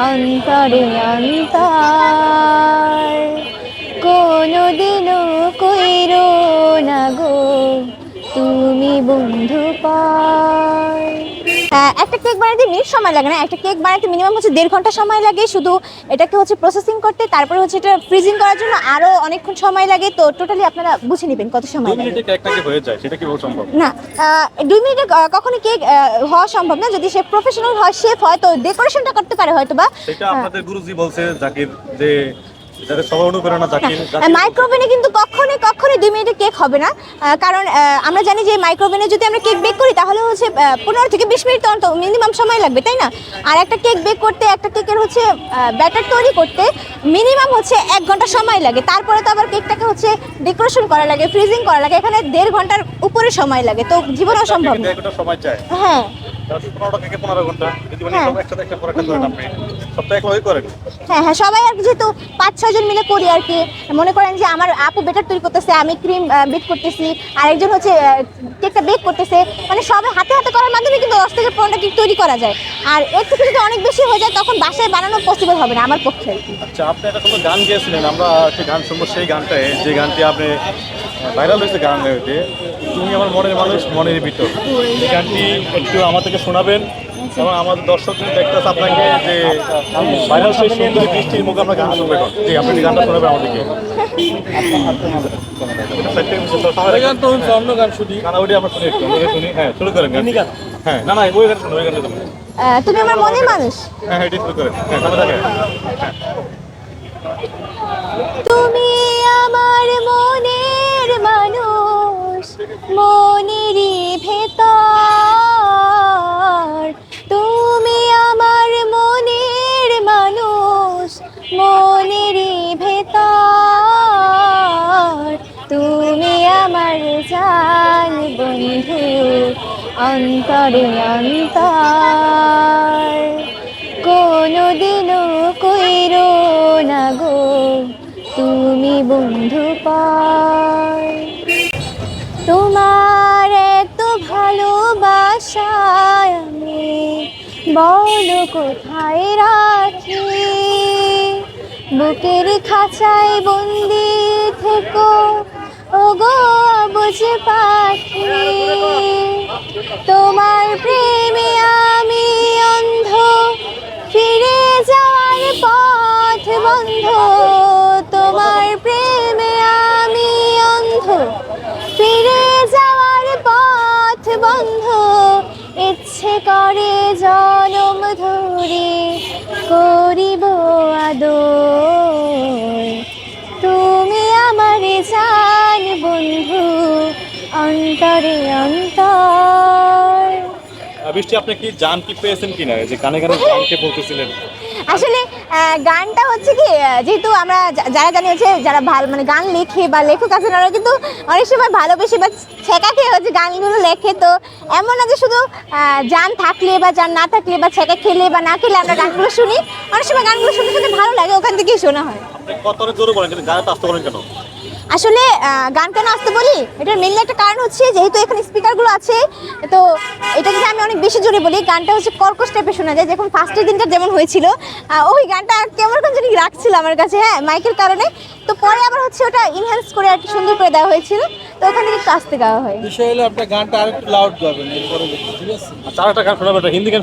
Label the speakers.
Speaker 1: অন্তরে অন্তর একটা কেক বানাতে মিনিট সময় লাগে না। একটা কেক বানাতে মিনিমাম হচ্ছে দেড় ঘণ্টা সময় লাগে। শুধু এটাকে হচ্ছে প্রসেসিং করতে তারপরে হচ্ছে এটা ফ্রিজিং করার জন্য আরও অনেকক্ষণ সময় লাগে। তো টোটালি আপনারা বুঝে নেবেন কত সময় লাগে।
Speaker 2: হয়ে
Speaker 1: না দুই মিনিটে কখনো কেক হওয়া সম্ভব না। যদি সে প্রফেশনাল হয় শেফ হয় তো ডেকোরেশনটা করতে পারে হয়তো বা
Speaker 2: সেটা আপনাদের গুরুজি বলছে জাকির যে যাদের সবার অনুপ্রেরণা জাকির জাকির
Speaker 1: মাইক্রোওভেনে কিন্তু কখনোই কখনোই দুই মিনিটে কেক হবে না। কারণ আমরা জানি যে মাইক্রোওভেনে যদি আমরা কেক বেক করি তাহলে হচ্ছে পনেরো থেকে বিশ মিনিট তো মিনিমাম সময় লাগবে তাই না? আর একটা কেক বেক করতে একটা কেকের হচ্ছে ব্যাটার তৈরি করতে মিনিমাম হচ্ছে এক ঘণ্টা সময় লাগে। তারপরে তো আবার কেকটাকে হচ্ছে ডেকোরেশন করা লাগে ফ্রিজিং করা লাগে। এখানে দেড় ঘণ্টার উপরে সময় লাগে। তো জীবনে অসম্ভব হ্যাঁ। হ্যাঁ। হ্যাঁ হ্যাঁ সবাই আর যেহেতু পাঁচ মিলে করি আর কি মনে করেন যে আমার আপু বেটার তৈরি করতেছে আমি ক্রিম বেক করতেছি আর একজন হচ্ছে কেকটা বেক করতেছে মানে সবাই হাতে হাতে করার মাধ্যমে কিন্তু দশ থেকে পনেরোটা কেক তৈরি করা যায়। আর এর থেকে যদি অনেক বেশি হয়ে যায় তখন বাসায় বানানো পসিবল হবে না আমার পক্ষে।
Speaker 2: আচ্ছা আপনি একটা কোনো গান গিয়েছিলেন আমরা একটা গান শুনব সেই গানটায় যে গানটি আপনি ভাইরাল হয়েছে গান তুমি আমার মনের মানুষ মনের ভিতর। এই গানটি একটু আমাদেরকে শোনাবেন এবং আমাদের দর্শক দেখতেছে আপনাকে যে ভাইরাল সেই সুন্দরী বৃষ্টির মুখে আমরা গান শুনবে জি আপনি গানটা শোনাবেন আমাদেরকে। হ্যাঁ হ্যাঁ
Speaker 1: তুমি আমার মনের মানুষ।
Speaker 2: হ্যাঁ হ্যাঁ এটি শুরু করেন। হ্যাঁ
Speaker 1: তুমি আমার মনের মানুষ মনেরই ভেতর তুমি আমার জান বন্ধু, অন্তরে অন্তর। কোনোদিনও কইরো না গো, তুমি বন্ধু পর। তোমার এত ভালোবাসায় আমি বলো কোথায় রাখি? বুকের খাঁচায় বন্দি থেকো গো বুঝে পাখি। তোমার প্রেমে আমি অন্ধ। ফিরে যাওয়ার পথ বন্ধ। তোমার প্রেমে আমি অন্ধ। ফিরে যাওয়ার পথ বন্ধ। ইচ্ছে করে জনম ধরে করিব
Speaker 2: বৃষ্টি আপনি কি জান কি পেয়েছেন কিনা? যে গানে গানে জানকে বলতেছিলেন?
Speaker 1: আসলে গানটা হচ্ছে কি যেহেতু আমরা যারা জানি হচ্ছে যারা ভালো মানে গান লেখে বা লেখক আছেন ওরা কিন্তু অনেক সময় ভালোবেসে বা ছেঁকা খেয়ে হচ্ছে গানগুলো লেখে। তো এমন না যে শুধু আহ, গান থাকলে বা গান না থাকলে বা ছেঁকা খেলে বা না খেলে আমরা গানগুলো শুনি। অনেক সময় গানগুলো শুনতে শুনতে ভালো লাগে ওখান থেকেই শোনা হয়।
Speaker 2: কত জোরে বলেন? কিন্তু গানে তো আসতে বলেন কেন?
Speaker 1: আসলে গান কেন আসতে বলি? এটার মেনলি একটা কারণ হচ্ছে যেহেতু এখানে স্পিকারগুলো আছে তো এটা যদি আমি অনেক বেশি জোরে বলি গানটা হচ্ছে কর্কশ টাইপের শোনা যায়। যখন ফার্স্টের দিনটা যেমন হয়েছিল ওই গানটা কেমন কেমন জানি রাখছিল আমার কাছে হ্যাঁ মাইকের কারণে। তো পরে আবার হচ্ছে ওটা ইনহ্যান্স করে আর কি সুন্দর করে দেওয়া হয়েছিল। তো ওখানে একটু আসতে গাওয়া হয়।
Speaker 3: বিষয় হলো আপনার গানটা আরেকটু লাউড গাবেন এরপরে ঠিক আছে?
Speaker 2: আচ্ছা আরেকটা গান শোনাবেন হিন্দি গান